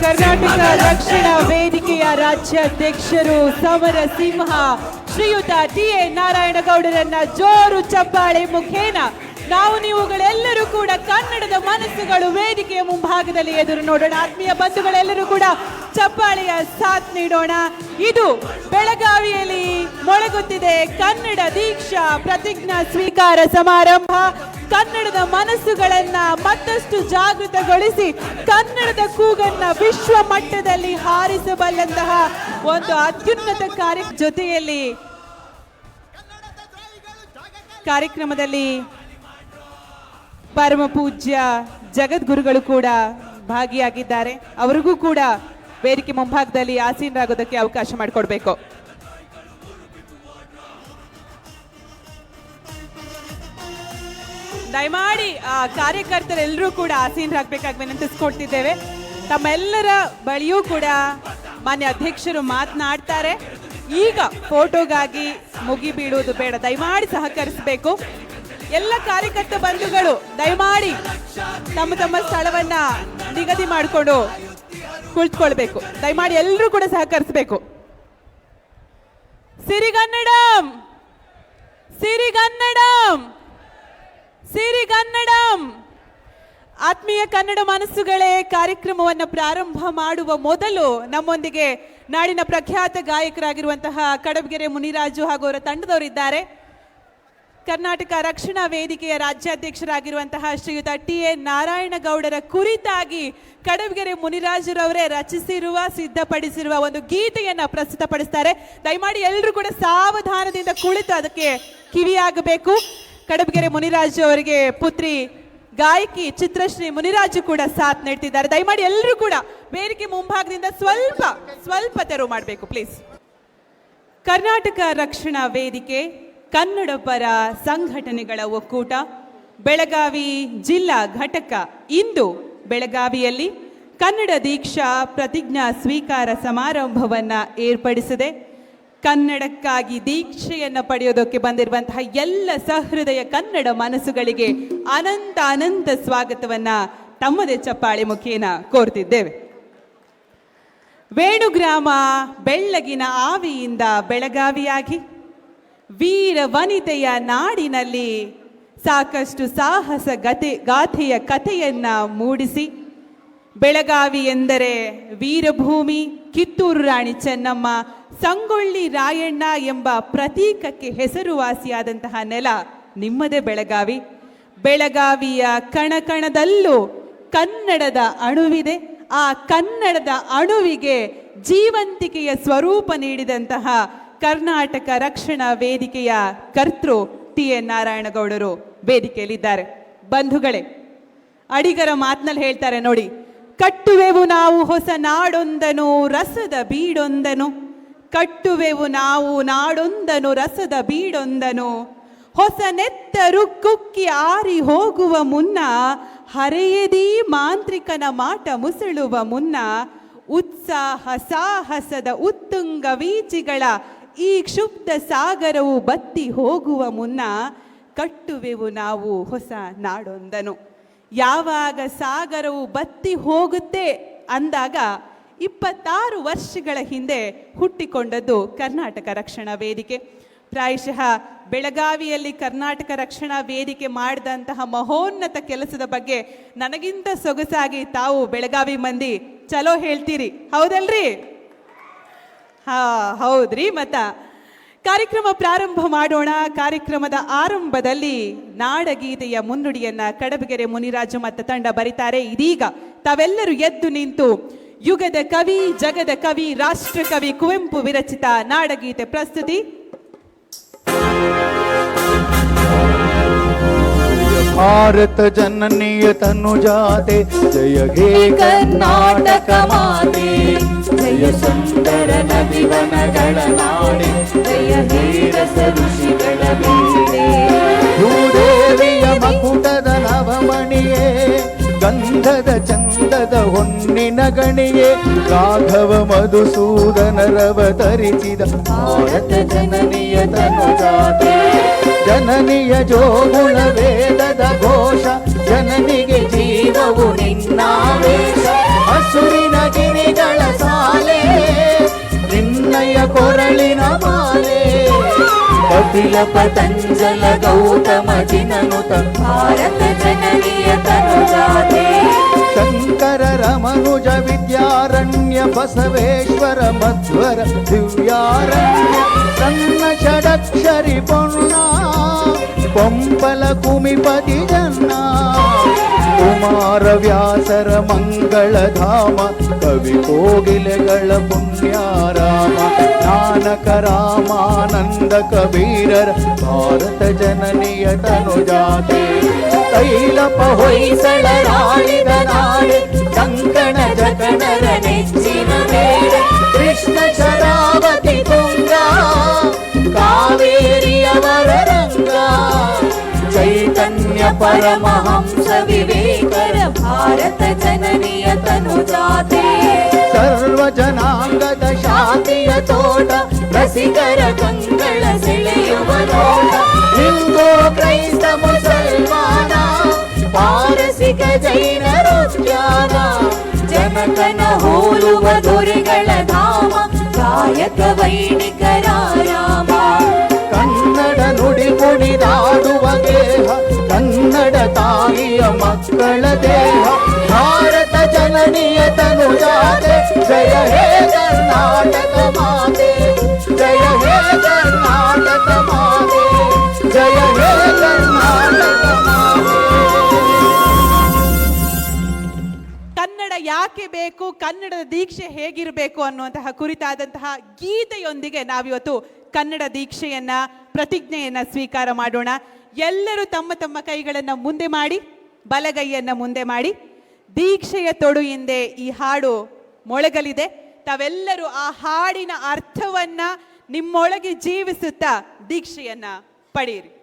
ಕರ್ನಾಟಕ ರಕ್ಷಣಾ ವೇದಿಕೆಯ ರಾಜ್ಯಾಧ್ಯಕ್ಷರು ಸಮರ ಸಿಂಹ ಶ್ರೀಯುತ ಟಿ ಎ ನಾರಾಯಣಗೌಡರನ್ನ ಜೋರು ಚಪ್ಪಾಳೆ ಮುಖೇನ ನಾವು ನೀವುಗಳೆಲ್ಲರೂ ಕೂಡ ಕನ್ನಡದ ಮನಸ್ಸುಗಳು ವೇದಿಕೆಯ ಮುಂಭಾಗದಲ್ಲಿ ಎದುರು ನೋಡೋಣ. ಆತ್ಮೀಯ ಬಂಧುಗಳೆಲ್ಲರೂ ಕೂಡ ಚಪ್ಪಾಳೆಯ ಸಾಥ್ ನೀಡೋಣ. ಇದು ಬೆಳಗಾವಿಯಲ್ಲಿ ಮೊಳಗುತ್ತಿದೆ ಕನ್ನಡ ದೀಕ್ಷಾ ಪ್ರತಿಜ್ಞಾ ಸ್ವೀಕಾರ ಸಮಾರಂಭ. ಕನ್ನಡದ ಮನಸ್ಸುಗಳನ್ನ ಮತ್ತಷ್ಟು ಜಾಗೃತಗೊಳಿಸಿ ಕನ್ನಡದ ಕೂಗನ್ನ ವಿಶ್ವ ಮಟ್ಟದಲ್ಲಿ ಹಾರಿಸಬಲ್ಲಂತಹ ಒಂದು ಅತ್ಯುನ್ನತ ಕಾರ್ಯ ಜೊತೆಯಲ್ಲಿ ಕಾರ್ಯಕ್ರಮದಲ್ಲಿ ಪರಮ ಪೂಜ್ಯ ಜಗದ್ಗುರುಗಳು ಕೂಡ ಭಾಗಿಯಾಗಿದ್ದಾರೆ. ಅವರಿಗೂ ಕೂಡ ವೇದಿಕೆ ಮುಂಭಾಗದಲ್ಲಿ ಆಸೀನರಾಗೋದಕ್ಕೆ ಅವಕಾಶ ಮಾಡಿಕೊಡ್ಬೇಕು. ದಯಮಾಡಿ, ಆ, ಕಾರ್ಯಕರ್ತರೆಲ್ಲರೂ ಕೂಡ ಆಸೀನರಾಗಬೇಕಾಗಿ ವಿನಂತಿಸ್ಕೊಳ್ತಿದ್ದೇವೆ ತಮ್ಮೆಲ್ಲರ ಬಳಿಯೂ ಕೂಡ ಮಾನ್ಯ ಅಧ್ಯಕ್ಷರು ಮಾತನಾಡ್ತಾರೆ. ಈಗ ಫೋಟೋಗಾಗಿ ಮುಗಿ ಬೀಳುವುದು ಬೇಡ. ದಯಮಾಡಿ ಸಹಕರಿಸಬೇಕು. ಎಲ್ಲ ಕಾರ್ಯಕರ್ತ ಬಂಧುಗಳು, ದಯಮಾಡಿ ತಮ್ಮ ತಮ್ಮ ಸ್ಥಳವನ್ನ ನಿಗದಿ ಮಾಡಿಕೊಂಡು ಕುಳಿತುಕೊಳ್ಬೇಕು. ದಯಮಾಡಿ ಎಲ್ಲರೂ ಕೂಡ ಸಹಕರಿಸಬೇಕು. ಸಿರಿಗನ್ನಡಂ ಸಿರಿಗನ್ನಡಂ ಸಿರಿಗನ್ನಡಂ ಆತ್ಮೀಯ ಕನ್ನಡ ಮನಸ್ಸುಗಳೇ, ಕಾರ್ಯಕ್ರಮವನ್ನು ಪ್ರಾರಂಭ ಮಾಡುವ ಮೊದಲು ನಮ್ಮೊಂದಿಗೆ ನಾಡಿನ ಪ್ರಖ್ಯಾತ ಗಾಯಕರಾಗಿರುವಂತಹ ಕಡಬಗೆರೆ ಮುನಿರಾಜು ಹಾಗೂ ಅವರ ತಂಡದವರಿದ್ದಾರೆ. ಕರ್ನಾಟಕ ರಕ್ಷಣಾ ವೇದಿಕೆಯ ರಾಜ್ಯಾಧ್ಯಕ್ಷರಾಗಿರುವಂತಹ ಶ್ರೀಯುತ ಟಿ ಎ ನಾರಾಯಣಗೌಡರ ಕುರಿತಾಗಿ ಕಡಬಗೆರೆ ಮುನಿರಾಜರವರೇ ರಚಿಸಿರುವ, ಸಿದ್ಧಪಡಿಸಿರುವ ಒಂದು ಗೀತೆಯನ್ನು ಪ್ರಸ್ತುತಪಡಿಸ್ತಾರೆ. ದಯಮಾಡಿ ಎಲ್ಲರೂ ಕೂಡ ಸಾವಧಾನದಿಂದ ಕುಳಿತು ಅದಕ್ಕೆ ಕಿವಿಯಾಗಬೇಕು. ಕಡಬಗೆರೆ ಮುನಿರಾಜು ಅವರಿಗೆ ಪುತ್ರಿ ಗಾಯಕಿ ಚಿತ್ರಶ್ರೀ ಮುನಿರಾಜು ಕೂಡ ಸಾಥ್ ನೀಡ್ತಿದ್ದಾರೆ. ದಯಮಾಡಿ ಎಲ್ಲರೂ ಕೂಡ ವೇದಿಕೆ ಮುಂಭಾಗದಿಂದ ಸ್ವಲ್ಪ ಸ್ವಲ್ಪ ತೆರವು ಮಾಡಬೇಕು ಪ್ಲೀಸ್ ಕರ್ನಾಟಕ ರಕ್ಷಣಾ ವೇದಿಕೆ ಕನ್ನಡ ಪರ ಸಂಘಟನೆಗಳ ಒಕ್ಕೂಟ, ಬೆಳಗಾವಿ ಜಿಲ್ಲಾ ಘಟಕ. ಇಂದು ಬೆಳಗಾವಿಯಲ್ಲಿ ಕನ್ನಡ ದೀಕ್ಷಾ ಪ್ರತಿಜ್ಞಾ ಸ್ವೀಕಾರ ಸಮಾರಂಭವನ್ನು ಏರ್ಪಡಿಸಿದೆ. ಕನ್ನಡಕ್ಕಾಗಿ ದೀಕ್ಷೆಯನ್ನು ಪಡೆಯೋದಕ್ಕೆ ಬಂದಿರುವಂತಹ ಎಲ್ಲ ಸಹೃದಯ ಕನ್ನಡ ಮನಸ್ಸುಗಳಿಗೆ ಅನಂತ ಅನಂತ ಸ್ವಾಗತವನ್ನು ತಮ್ಮದೇ ಚಪ್ಪಾಳೆ ಮುಖೇನ ಕೋರ್ತಿದ್ದೇವೆ. ವೇಣುಗ್ರಾಮ ಬೆಳ್ಳಗಿನ ಆವಿಯಿಂದ ಬೆಳಗಾವಿಯಾಗಿ ವೀರ ವನಿತೆಯ ನಾಡಿನಲ್ಲಿ ಸಾಕಷ್ಟು ಸಾಹಸ ಗತೆ, ಗಾಥೆಯ ಕಥೆಯನ್ನ ಮೂಡಿಸಿ. ಬೆಳಗಾವಿ ಎಂದರೆ ವೀರಭೂಮಿ, ಕಿತ್ತೂರು ರಾಣಿ ಚೆನ್ನಮ್ಮ, ಸಂಗೊಳ್ಳಿ ರಾಯಣ್ಣ ಎಂಬ ಪ್ರತೀಕಕ್ಕೆ ಹೆಸರುವಾಸಿಯಾದಂತಹ ನೆಲ ನಿಮ್ಮದೇ ಬೆಳಗಾವಿ. ಬೆಳಗಾವಿಯ ಕಣಕಣದಲ್ಲೂ ಕನ್ನಡದ ಅಣುವಿದೆ. ಆ ಕನ್ನಡದ ಅಣುವಿಗೆ ಜೀವಂತಿಕೆಯ ಸ್ವರೂಪ ನೀಡಿದಂತಹ ಕರ್ನಾಟಕ ರಕ್ಷಣಾ ವೇದಿಕೆಯ ಕರ್ತೃ ಟಿ ಎನ್ ನಾರಾಯಣಗೌಡರು ವೇದಿಕೆಯಲ್ಲಿದ್ದಾರೆ. ಬಂಧುಗಳೇ, ಅಡಿಗರ ಮಾತಿನಲ್ಲಿ ಹೇಳ್ತಾರೆ ನೋಡಿ, ಕಟ್ಟುವೆವು ನಾವು ಹೊಸ ನಾಡೊಂದನು, ರಸದ ಬೀಡೊಂದನು. ಕಟ್ಟುವೆವು ನಾವು ನಾಡೊಂದನು, ರಸದ ಬೀಡೊಂದನು. ಹೊಸ ನೆತ್ತರು ಕುಕ್ಕಿ ಆರಿ ಹೋಗುವ ಮುನ್ನ, ಹರೆಯದಿ ಮಾಂತ್ರಿಕನ ಮಾಟ ಮುಸುಳುವ ಮುನ್ನ, ಉತ್ಸಾಹ ಸಾಹಸದ ಉತ್ತುಂಗ ವೀಚಿಗಳ ಈ ಕ್ಷುಬ್ಧ ಸಾಗರವು ಬತ್ತಿ ಹೋಗುವ ಮುನ್ನ ಕಟ್ಟುವೆವು ನಾವು ಹೊಸ ನಾಡೊಂದನು. ಯಾವಾಗ ಸಾಗರವು ಬತ್ತಿ ಹೋಗುತ್ತೆ ಅಂದಾಗ ಇಪ್ಪತ್ತಾರು ವರ್ಷಗಳ ಹಿಂದೆ ಹುಟ್ಟಿಕೊಂಡದ್ದು ಕರ್ನಾಟಕ ರಕ್ಷಣಾ ವೇದಿಕೆ. ಪ್ರಾಯಶಃ ಬೆಳಗಾವಿಯಲ್ಲಿ ಕರ್ನಾಟಕ ರಕ್ಷಣಾ ವೇದಿಕೆ ಮಾಡಿದಂತಹ ಮಹೋನ್ನತ ಕೆಲಸದ ಬಗ್ಗೆ ನನಗಿಂತ ಸೊಗಸಾಗಿ ತಾವು ಬೆಳಗಾವಿ ಮಂದಿ, ಚಲೋ ಹೇಳ್ತೀರಿ, ಹೌದಲ್ರಿ? ಹಾ, ಹೌದ್ರಿ ಮತ್ತ ಕಾರ್ಯಕ್ರಮ ಪ್ರಾರಂಭ ಮಾಡೋಣ. ಕಾರ್ಯಕ್ರಮದ ಆರಂಭದಲ್ಲಿ ನಾಡಗೀತೆಯ ಮುನ್ನುಡಿಯನ್ನ ಕಡಬಗೆರೆ ಮುನಿರಾಜು ಮತ್ತು ತಂಡ ಬರೀತಾರೆ. ಇದೀಗ ತಾವೆಲ್ಲರೂ ಎದ್ದು ನಿಂತು ಯುಗದ ಕವಿ, ಜಗದ ಕವಿ ರಾಷ್ಟ್ರ ಕವಿ ಕುವೆಂಪು ವಿರಚಿತ ನಾಡಗೀತೆ ಪ್ರಸ್ತುತಿ. ಭಾರತ ಜನನಿಯ ಕರ್ನಾಟಕ ಮಾತೆ. ಜಯ ಸುಂದರ ನದಿವನಗಳ ನಾಡೆ ಜಯ ಹೇ ರಸ ಋಷಿಗಳ ಬೀಡೆ. ಭೂದೇವಿಯ ಮಕುಟದ ನವಮಣಿಯೇ ಗಂಧದ ಚಂದದ ಹೊನ್ನಿನ ಗಣಿಯೇ ರಾಘವ ಮಧುಸೂದನರವತರಿಸಿದ ಭಾರತ ಜನನಿಯ ತನುಜಾತೆ. ಜನನಿಯ ಜೋಗುಳ ಕಪಿಲ ಪತಂಜಲ ಗೌತಮ ಜಿನನುತ ಭಾರತ ಜನನಿಯ ತನುಜಾತೆ. ಶಂಕರ ರಮನುಜ ವಿದ್ಯಾರಣ್ಯ ಬಸವೇಶ್ವರ ಮಧ್ವರ ದಿವ್ಯಾರಣ್ಯ ತನ್ನ ಷಡಕ್ಷರಿ ಪೊನ್ನ ಕೊಂಪಲ ಕುಮಿಪತಿ ಜನ್ನ. ಕುಮಾರ ವ್ಯಾಸರ ಮಂಗಳಧಾಮ, ಕವಿ ಕೋಗಿಲೆಗಳ ಪುಣ್ಯಾರಾಮ. ನಾನಕ ರಾಮಾನಂದ ಕಬೀರರ ಭಾರತ ಜನನಿಯ ತನುಜಾತೆ ತೈಲಪ ಹೊಯ್ಸಳ ರಾಣಿದ ನಾಡೆ ಕಂಕಣ ಜಗಣರ ನೆಚ್ಚಿನ ಬೇರೆ ಕೃಷ್ಣ ಶರಾವತಿ ತುಂಗ ಕಾವೇರಿಯವರ ರಂಗ ಚೈತನ್ಯ ಪರಮಹಂಸ ವಿವೇಕರ ಭಾರತ ಜನನಿಯ ತನುಜಾತೆ ಸರ್ವ ಜನಾಂಗದ ಶಾಂತಿಯ ತೋಟ ರಸಿಕರ ಕಂಗಳ ಸೆಳೆಯುವ ನೋಟ ಹಿಂದೂ ಕ್ರೈಸ್ತ ಮುಸಲ್ಮಾನ ಪಾರಸಿಕ ಜೈನರುದ್ಯಾನ ಜನಕನ ಹೋಲುವ ದೊರೆಗಳ ಧಾಮ ಗಾಯಕ ವೈಣಿಕರ ರಾಮ ಕನ್ನಡ ನುಡಿ ಕುಣಿದಾಡುವ ದೇಹ ಕನ್ನಡ ತಾಯಿಯ ಮಕ್ಕಳ ದೇಹ ಭಾರತ ಜನನಿಯ ತನುಜಾತೆ ಜಯ ಹೇ ಕರ್ನಾಟಕ ಮಾತೆ ಕನ್ನಡ ಯಾಕೆ ಬೇಕು, ಕನ್ನಡದ ದೀಕ್ಷೆ ಹೇಗಿರಬೇಕು ಅನ್ನುವಂತಹ ಕುರಿತಾದಂತಹ ಗೀತೆಯೊಂದಿಗೆ ನಾವಿವತ್ತು ಕನ್ನಡ ದೀಕ್ಷೆಯನ್ನ, ಪ್ರತಿಜ್ಞೆಯನ್ನ ಸ್ವೀಕಾರ ಮಾಡೋಣ. ಎಲ್ಲರೂ ತಮ್ಮ ತಮ್ಮ ಕೈಗಳನ್ನು ಮುಂದೆ ಮಾಡಿ, ಬಲಗೈಯನ್ನ ಮುಂದೆ ಮಾಡಿ. ದೀಕ್ಷೆಯ ತೊಡು ಹಿಂದೆ ಈ ಹಾಡು ಮೊಳಗಲಿದೆ. ತಾವೆಲ್ಲರೂ ಆ ಹಾಡಿನ ಅರ್ಥವನ್ನ ನಿಮ್ಮೊಳಗೆ ಜೀವಿಸುತ್ತಾ ದೀಕ್ಷೆಯನ್ನ ಪಡೆಯಿರಿ.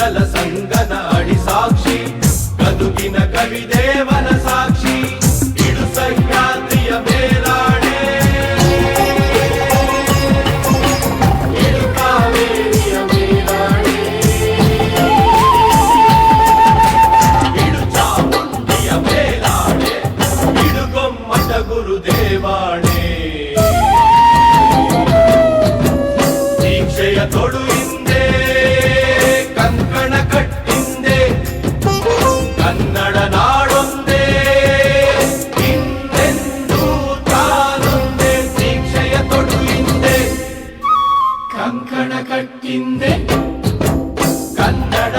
కవితల సంగన అడి సాక్షి కదుగిన కవిదేవన సాక్షి. ఇడు సహ్యాద్రియ మేలాడే గురుదేవాడే. ಕಂಕಣ ಕಟ್ಟಿಂದೆ ಕನ್ನಡ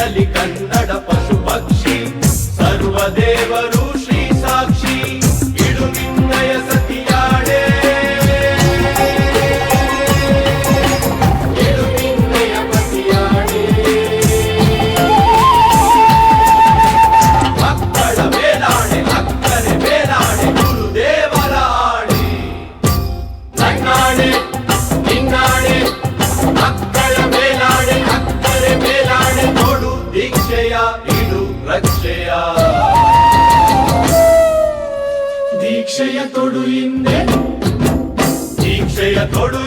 ಇರಲಿ ಕನ್ನಡ ದೀಕ್ಷೆಯ ತೊಡು ಹಿಂದೆ ದೀಕ್ಷೆಯ ತೊಡು